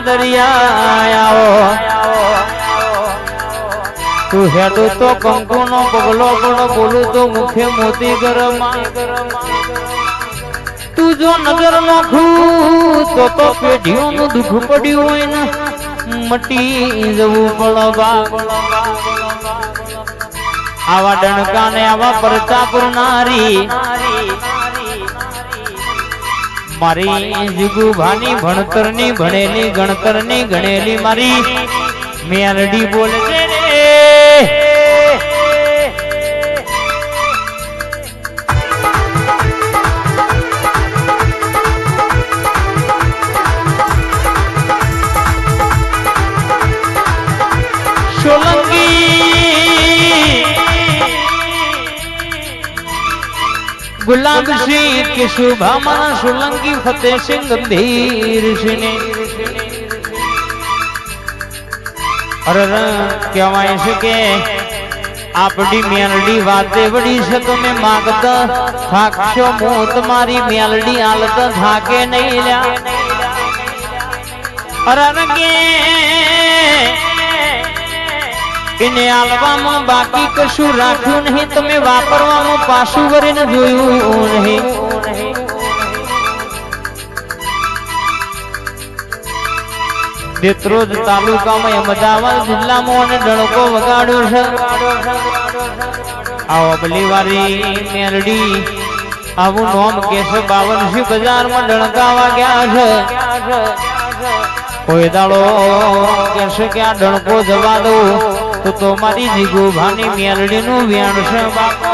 આવો તું હેડું તો કંકુ નો પગલો પણ બોલું તો મુખે મોતી ગરમ. તું જો નજર નાખું તો તો પેઢીઓનું દુઃખ પડ્યું હોય ને. મટી જવું પડવા આવા ડણકા ને આવા પરચા પુરનારી મારી જીગુભાની ભણતરની ભણેલી ગણતરની ગણેલી મારી. મેલડી બોલે ગુલાબ સિંહ કે શુભામાં સોલંકી ફતેહસિંહ ધીર સિંહ. અરે કહેવાય છે કે આપડી મેલડી વાતે વડી છે તમે માગતા. થાકશો હું તમારી મેલડી હાલત થાકે નહીં લ્યા. અરે રંગે એને આલવામાં બાકી કશું રાખ્યું નહીં. તમે વાપરવાનું પાછું કરીને જોયું નહીં. દેત્રોજ તાલુકામાં અમદાવાદ જિલ્લામાં અને ડણકો વગાડ્યો છે. આવો અબલીવારી મેરડી, આવું નોમ કેશવ બાવનસી બજારમાં ડણકાવા ગયા છે. કોઈ દાડો કેશે કે આ ડણકો જવા દઉં, તો તો મારી જીગુભાની મેલડીનું વ્યાણ છે બાપો.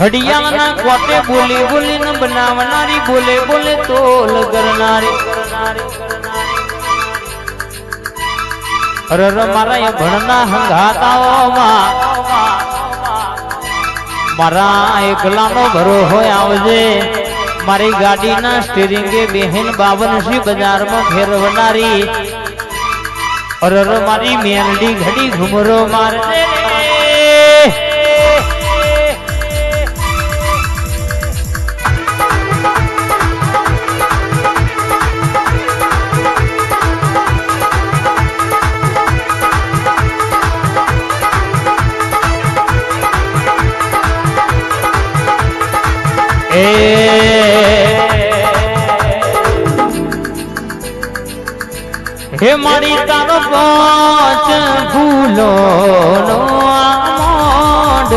ઘડિયાળના કોટે બોલી, બોલીને બનાવનારી, બોલે બોલે તોલ કરનારી અરર મારા ભણના હંગાતાઓમાં મારા એકલાનો ભરો હોય આવજે. મારી ગાડીના સ્ટીરિંગે બેહેન બાવનસી બજારમાં ફેરવનારી. અરર મારી મેલડી ઘડી ઘુમરો મારજે હે મારી તારો પાંચ ભૂલો નો આમોડ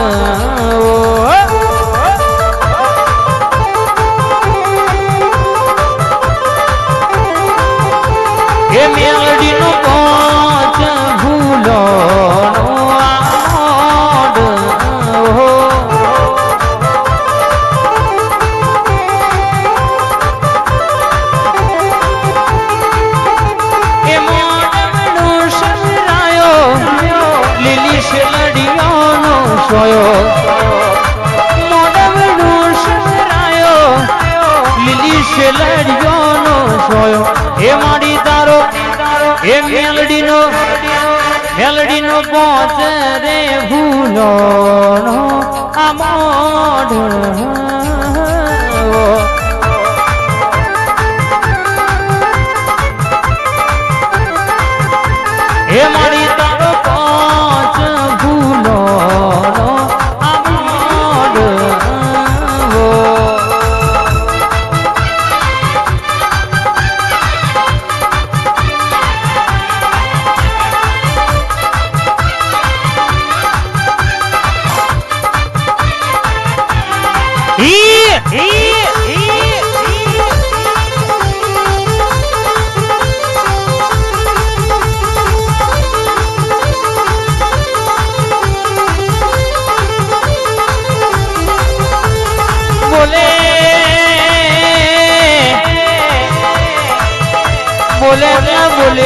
લીલી શેલડીઓનો સોયો. એ માડી તારો એ મેલડીનો મેલડીનો પોચ રે ભૂલો આ મોઢ. बोले।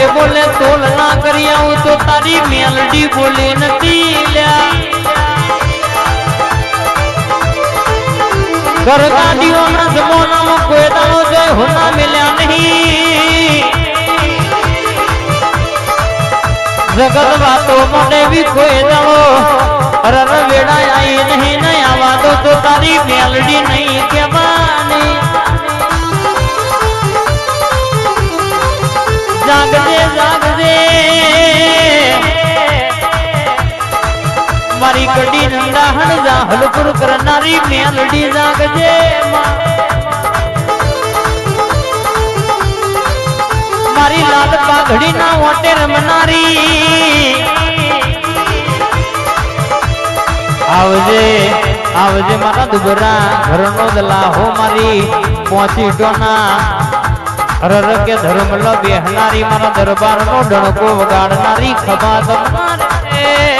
बोले तोलना करिया तो तारी मेलडी बोले नती लिया। ઘર ગાડીઓના જમાનામાં કોઈ દાડો જોઈ હોના મિલ્યા નહીં. જગત વાતો મને બી કોઈ દાડો રર વેડા આઈ નહીં નહીં દો તો તારી મેલડી નહીં કેવાની જાગજે જાગજે. મારી કડી નંદા હણજા હલપુર કરનારી મેલડી જાગજે. મારી લાલ પાઘડી ના ઓટે રમનારી આવજે આવજે મારા દુબરા, ઘરનો દલાહો મારી પહોંચી ટોના રર કે ધર્મ લો બેહનારી, મારા દરબાર ડણકો વગાડનારી ખભા તમારે.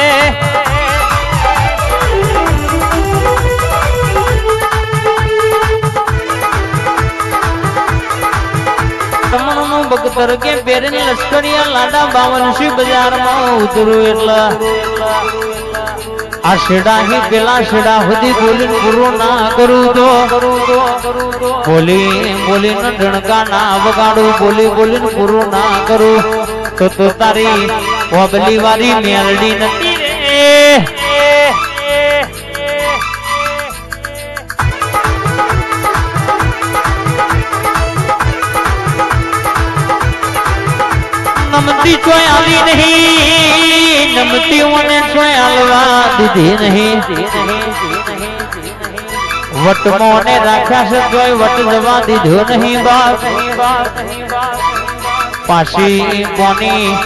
કે પેરીને લશ્કરિયા લાડા બાવનશી બજારમાં ઉતરું એટલે. આ શેડા હી પેલા શેડા સુધી બોલીને પૂરું ના કરું તો. બોલી, બોલીને ઢણકા ના વગાડું, બોલી, બોલીને પૂરું ના કરું. તો તો તારી વબલી વાળી મેલડી નથી નમતી આવી નહીં. નમતી મને દીધી નહીં. વટમો ને રાખ્યા છે તોય વટ જવા દીધો નહીં બાપ. પાછી કોની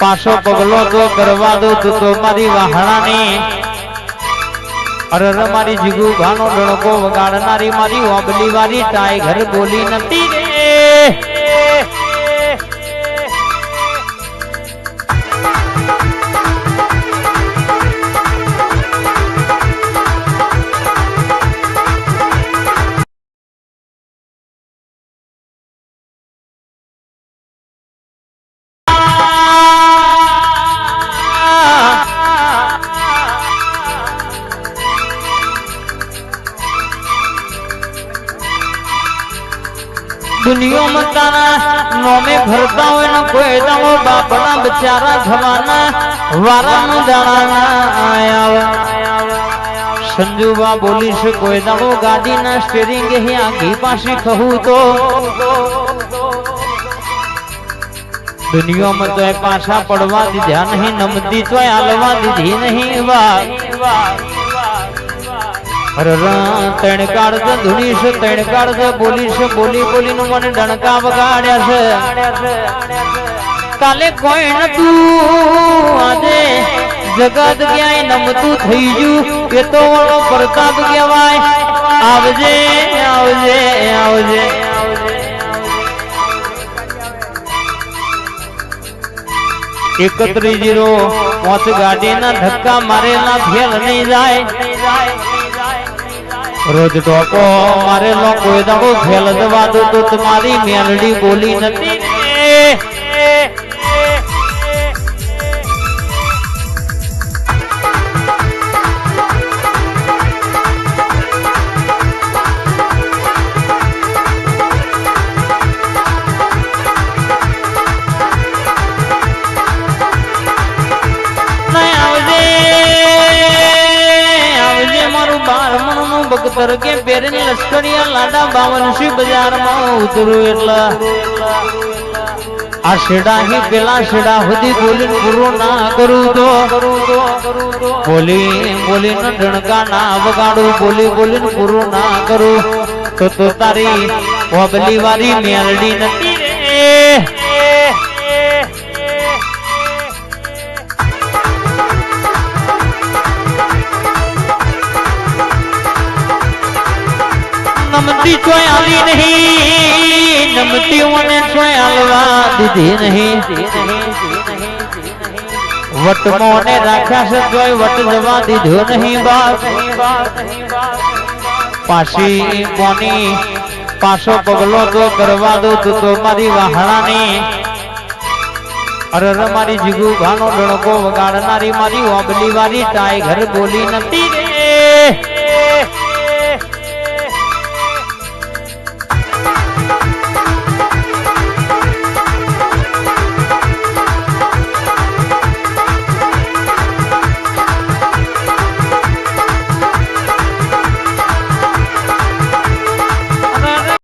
પાછો પગલો તો કરવા દો તો મારી વાહણાની. અરર મારી જીગુ ભાનો ડણકો વગાડનારી મારી ઓબલી વાળી ટાઈગર બોલી નથી દુનિયામાં તારા નોમે ભરતા હોય ને કોઈ દાવો બાપના બચારા થવાના વારાનો દાડાના આયા સંજુબા બોલીશ કોઈ દાવો ગાડીના સ્ટેરિંગ હી આગી પાછી કહું તો. દુનિયામાં તોય પાછા પડવા દીધા નહીં, નમતી તોય હાલવા દીધી નહીં વાહ ત્રણ કાળ છે ધૂની છે ત્રણ કાળ છે બોલી બોલી બોલી નું મને ડણકા વગાડ્યા છે. કાલે કોઈ નતું, આજે જગત ક્યાંય નમતું થઈ ગયું. એ તો વળો પ્રતાપ કહેવાય, આવજે આવજે આવજે. એકત્રીસ જીરો પાંચ ગાડીના ધક્કા મારેલા ફેલ નહીં જાય. રોજ ટોપો મારેલો કોઈ દાડો ફેલ જવા દો તો તમારી મેલડી બોલી નથી બગતર કે પેરીને લશ્કરિયા લાડા બાવનશી બજારમાં ઉતરું એટલા. આ શેડા હી પેલા શેડા સુધી બોલીને પૂરો ના કરું તો. બોલી, બોલીને ઢણકા ના વગાડું, બોલી બોલી પૂરું ના કરું. તો તો તારી વબલી વાળી મેલડી નથી નમતી આવી નહીં. નમતી મને હાલવા દીધી નહીં. વટ મોને રાખ્યા છે તોય વટ જવા દીધો નહીં બાપ. પાછી કોની પાછો પગલો તો કરવા દો તો મારી વાહણાની. અરર મારી જીગુ ભાનો ડણકો વગાડનારી મારી ઓબલી વાળી ટાઈગર બોલી નથી